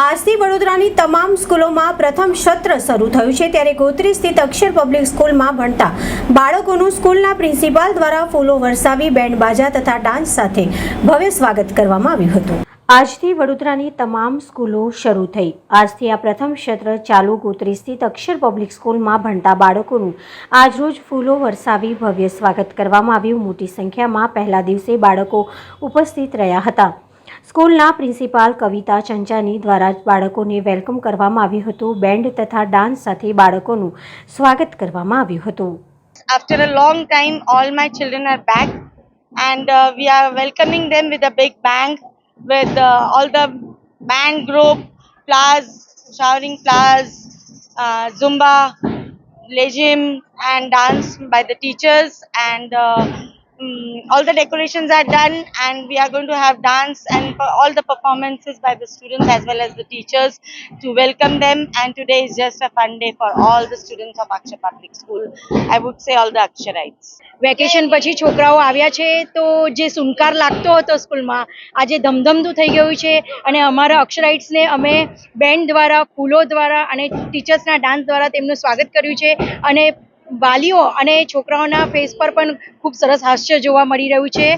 આજથી વડોદરાની તમામ સ્કૂલોમાં પ્રથમ સત્ર શરૂ થયું છે ત્યારે ગોત્રી સ્થિત અક્ષર પબ્લિક સ્કૂલમાં ભણતા બાળકોનું સ્કૂલના પ્રિન્સિપાલ દ્વારા ફૂલો વરસાવી બેન્ડ બાજા તથા ડાન્સ સાથે ભવ્ય સ્વાગત કરવામાં આવ્યું હતું. આજથી વડોદરાની તમામ સ્કૂલો શરૂ થઈ. આજથી આ પ્રથમ સત્ર ચાલુ ગોત્રી સ્થિત અક્ષર પબ્લિક સ્કૂલમાં ભણતા બાળકોનું આજરોજ ફૂલો વરસાવી, ભવ્ય સ્વાગત કરવામાં આવ્યું. મોટી સંખ્યામાં પહેલા દિવસે બાળકો ઉપસ્થિત રહ્યા હતા. સ્કૂલના પ્રિન્સિપાલ કવિતા ચંચાની દ્વારા બાળકોને વેલકમ કરવામાં આવ્યું હતું બેન્ડ તથા ડાન્સ સાથે બાળકોનું સ્વાગત કરવામાં આવ્યું હતું all my children are back and uh, we are welcoming them with a big bang with uh, all the band group flowers showering flowers uh, zumba legim and dance by the teachers and uh, mm, all the decorations are done and we are going to have dance and all the performances by the students as well as the teachers to welcome them and today is just a fun day for all the students of Akshar Public School I would say all the Aksharites vacation પછી છોકરાઓ આવ્યા છે તો જે સુનકાર લાગતો હતો સ્કૂલમાં આજે ધમધમતું થઈ ગયું છે અને અમારા અક્ષરાઇટ્સને અમે બેન્ડ દ્વારા ફૂલો દ્વારા અને ટીચર્સના ડાન્સ દ્વારા તેમનું સ્વાગત કર્યું છે અને વાલીઓ અને છોકરાઓના ફેસ પર પણ ખૂબ સરસ હાસ્ય જોવા મળી રહ્યું છે.